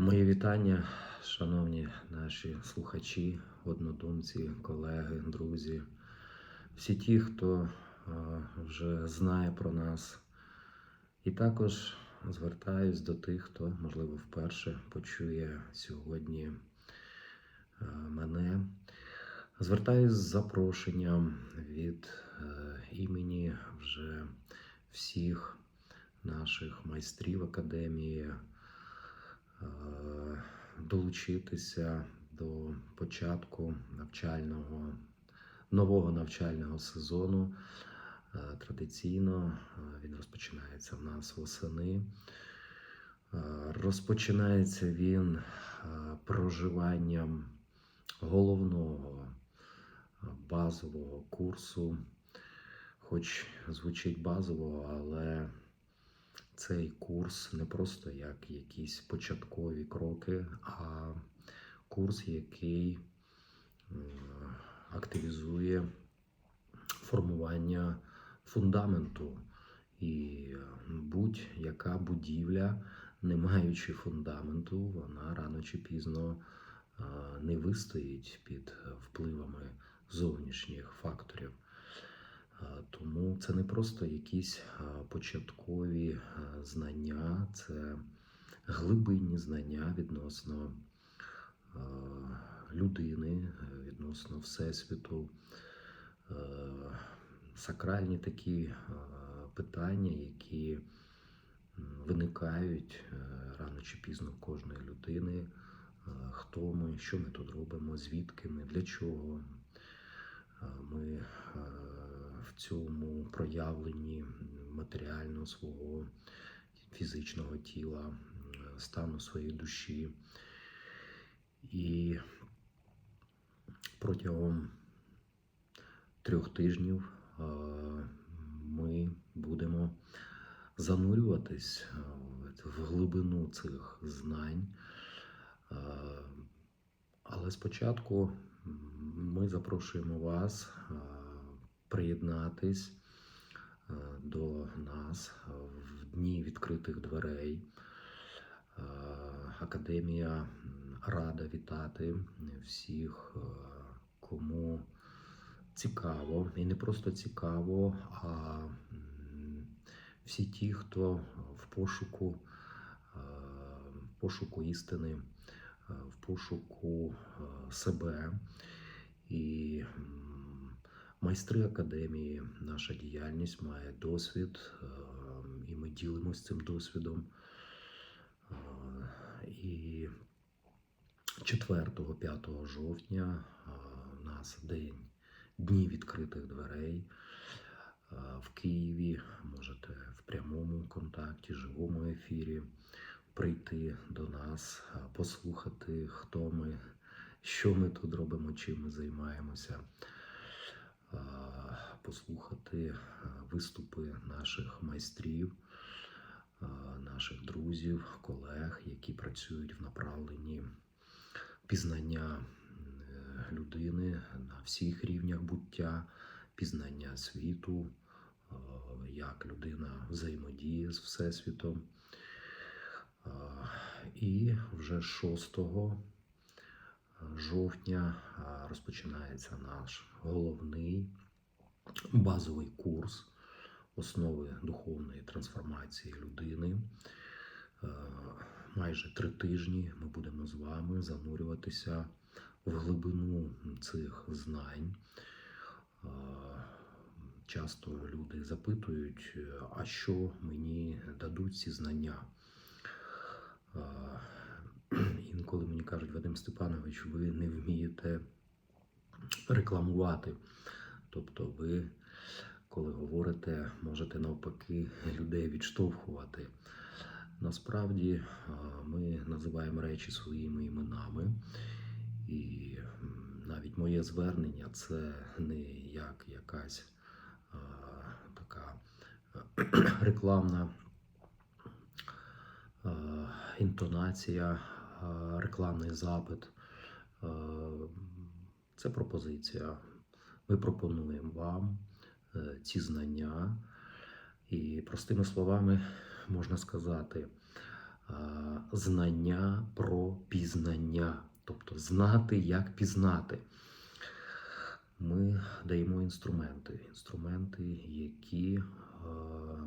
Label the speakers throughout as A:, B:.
A: Мої вітання, шановні наші слухачі, однодумці, колеги, друзі, всі ті, хто вже знає про нас. І також звертаюсь до тих, хто, можливо, вперше почує сьогодні мене. Звертаюсь з запрошенням від е, імені вже всіх наших майстрів академії долучитися до початку навчального нового навчального сезону. Е, Традиційно е, він розпочинається в нас восени. Е, Розпочинається він е, проживанням головного е, базового курсу, хоч звучить базово, але цей курс не просто як якісь початкові кроки, а курс, який активізує формування фундаменту. І будь-яка будівля, не маючи фундаменту, вона рано чи пізно не вистоїть під впливами зовнішніх факторів. Тому це не просто якісь початкові знання, це глибинні знання відносно людини, е, відносно Всесвіту, е, сакральні такі питання, які виникають е, рано чи пізно в кожної людини. Хто ми, що ми тут робимо, звідки ми, для чого ми в цьому проявленні матеріального свого фізичного тіла, стану своєї душі. І протягом трьох тижнів е, ми будемо занурюватись е, в глибину цих знань. Е, Але спочатку ми запрошуємо вас приєднатись е, до нас в дні відкритих дверей. Е, Академія рада вітати всіх, е, кому цікаво, і не просто цікаво, а всі ті, хто в пошуку, в пошуку істини, в пошуку себе. І майстри академії, наша діяльність має досвід, і ми ділимося цим досвідом. І 4-5 жовтня е, у нас день дні відкритих дверей в Києві. Можете в прямому контакті, живому ефірі прийти до нас, послухати, хто ми, що ми тут робимо, чим ми займаємося, послухати виступи наших майстрів, наших друзів, колег, які працюють в направленні пізнання е, людини на всіх рівнях буття, пізнання світу, як людина взаємодіє з Всесвітом. І вже 6 жовтня розпочинається наш головний базовий курс основи духовної трансформації людини. Майже три тижні ми будемо з вами занурюватися в глибину цих знань. Часто люди запитують, а що мені дадуть ці знання. Інколи мені кажуть, Вадим Степанович, ви не вмієте рекламувати. Тобто ви, коли говорите, можете навпаки людей відштовхувати. Насправді ми називаємо речі своїми іменами, і навіть моє звернення це не як якась е, така рекламна е, інтонація, рекламний запит. Е, Це пропозиція. Ми пропонуємо вам е, ці знання, і простими словами можна сказати, е, знання про пізнання, тобто знати, як пізнати. Ми даємо інструменти, інструменти, які е,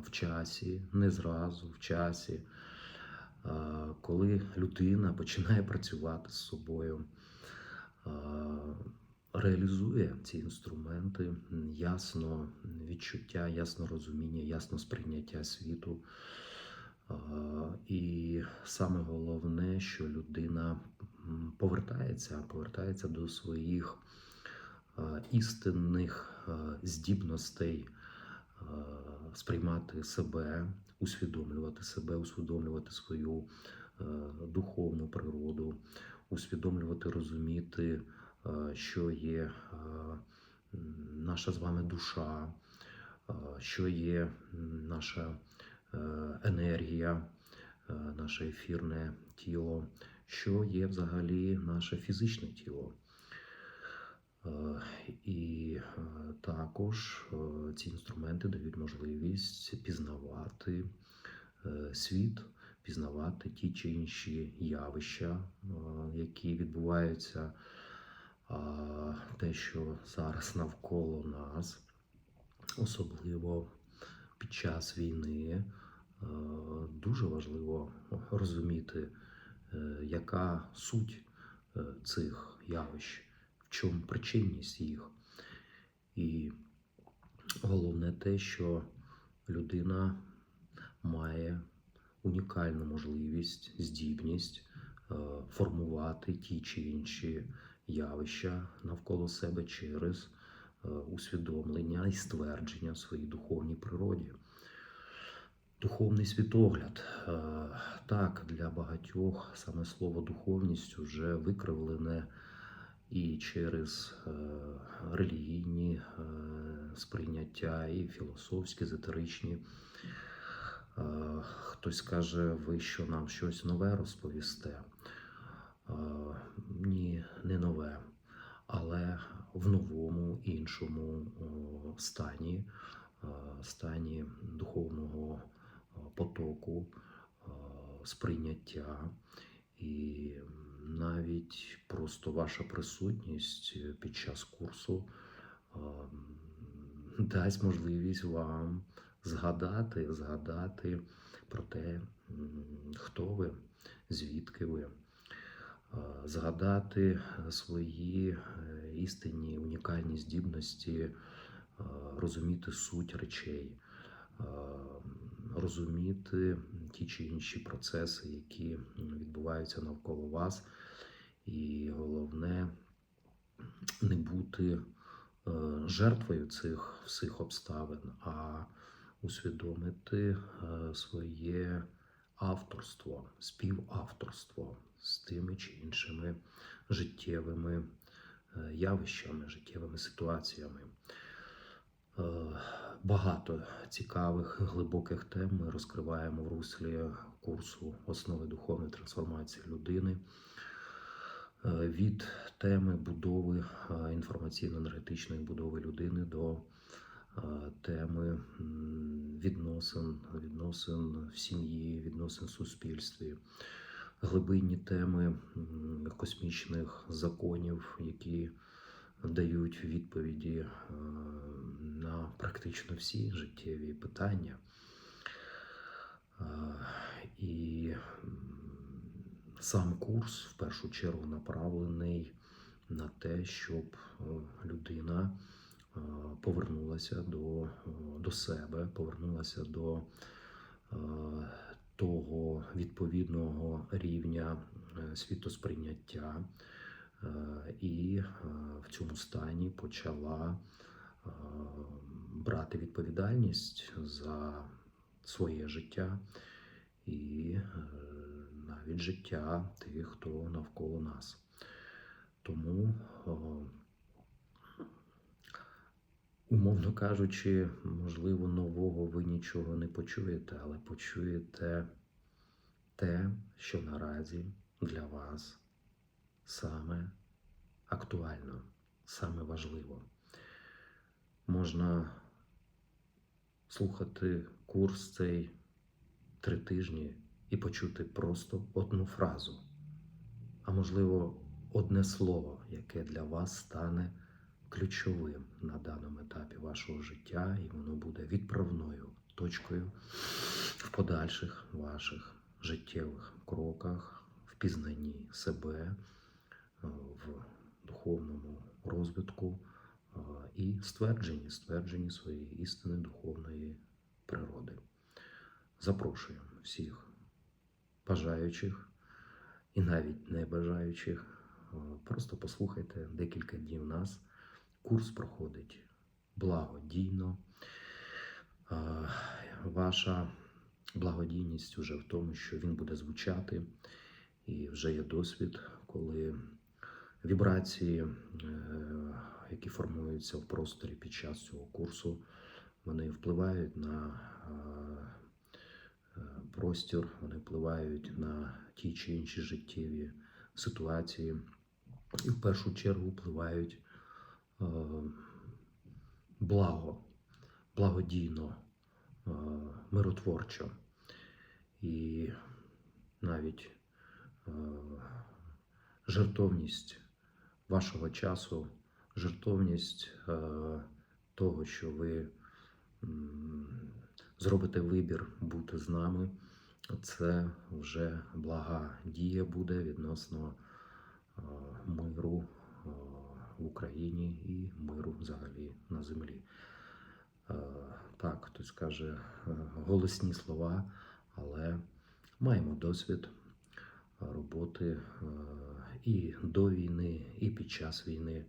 A: в часі, не зразу, в часі, е, коли людина починає працювати з собою, реалізує ці інструменти, ясно відчуття, ясно розуміння, ясно сприйняття світу. І саме головне, що людина повертається, повертається до своїх істинних здібностей сприймати себе, усвідомлювати себе, усвідомлювати свою е, духовну природу, усвідомлювати, розуміти, е, що є е, наша з вами душа, що є наша енергія, наше ефірне тіло, що є взагалі наше фізичне тіло. Е, І е, також е, ці інструменти дають можливість пізнавати світ, пізнавати ті чи інші явища, які відбуваються, те, що зараз навколо нас, особливо під час війни, дуже важливо розуміти, яка суть цих явищ, чому причинність їх. І головне те, що людина має унікальну можливість, здібність е, формувати ті чи інші явища навколо себе через е, усвідомлення і ствердження в своїй духовній природі. Духовний світогляд. Е, Так, для багатьох саме слово духовність вже викривлене і через е, релігійні е, сприйняття, і філософські, езотеричні. Е, Хтось каже, ви що нам щось нове розповісте? Ні, не нове, але в новому іншому стані, стані духовного потоку, сприйняття. І навіть просто ваша присутність під час курсу е, дасть можливість вам згадати, згадати про те, хто ви, звідки ви, Е, згадати свої е, істинні унікальні здібності, е, розуміти суть речей, е, розуміти ті чи інші процеси, які відбуваються навколо вас, і головне не бути е, жертвою цих всіх обставин, а усвідомити е, своє авторство, співавторство з тими чи іншими життєвими е, явищами, життєвими ситуаціями. Багато цікавих глибоких тем ми розкриваємо в руслі курсу основи духовної трансформації людини. Е, Від теми будови е, інформаційно-енергетичної будови людини до е, теми відносин, відносин в сім'ї, відносин в суспільстві, глибинні теми космічних законів, які дають відповіді е, на практично всі життєві питання. Е, І сам курс в першу чергу направлений на те, щоб е, людина повернулася до, до себе, повернулася до того відповідного рівня світосприйняття, і е, в цьому стані почала е, брати відповідальність за своє життя і е, навіть життя тих, хто навколо нас. Тому, умовно кажучи, можливо, нового ви нічого не почуєте, але почуєте те, що наразі для вас саме актуально, саме важливо. Можна слухати курс цей три тижні і почути просто одну фразу, а можливо, одне слово, яке для вас стане ключовим на даному етапі вашого життя, і воно буде відправною точкою в подальших ваших життєвих кроках, в пізнанні себе, в духовному розвитку е, і ствердженні, ствердженні своєї істини духовної природи. Запрошую всіх бажаючих і навіть не бажаючих. е, Просто послухайте декілька днів нас. Курс проходить благодійно. Е, Ваша благодійність вже в тому, що він буде звучати, і вже є досвід, коли вібрації, е, які формуються в просторі під час цього курсу, вони впливають на е, е, простір, вони впливають на ті чи інші життєві ситуації, і в першу чергу впливають благо, благодійно, миротворчо. І навіть жертовність вашого часу, жертовність е, того, що ви зробите вибір бути з нами, це вже блага дія буде відносно е, миру е, в Україні і миру взагалі на землі. Так, хтось каже голосні слова, але маємо досвід роботи і до війни, і під час війни,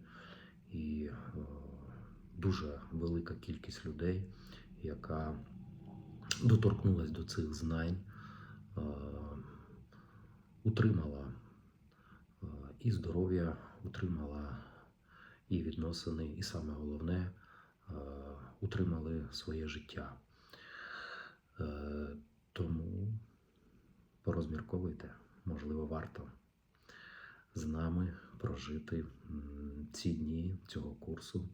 A: і е, дуже велика кількість людей, яка доторкнулась до цих знань, е, утримала е, і здоров'я, утримала і відносини, і саме головне, утримали своє життя. Тому порозмірковуйте, можливо, варто з нами прожити ці дні цього курсу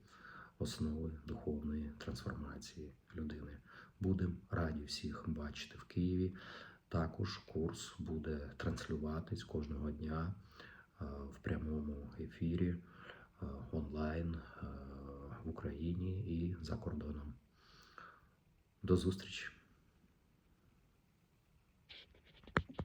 A: основи духовної трансформації людини. Будемо раді всіх бачити в Києві. Також курс буде транслюватись кожного дня е, в прямому ефірі е, онлайн е, в Україні і за кордоном. До зустрічі!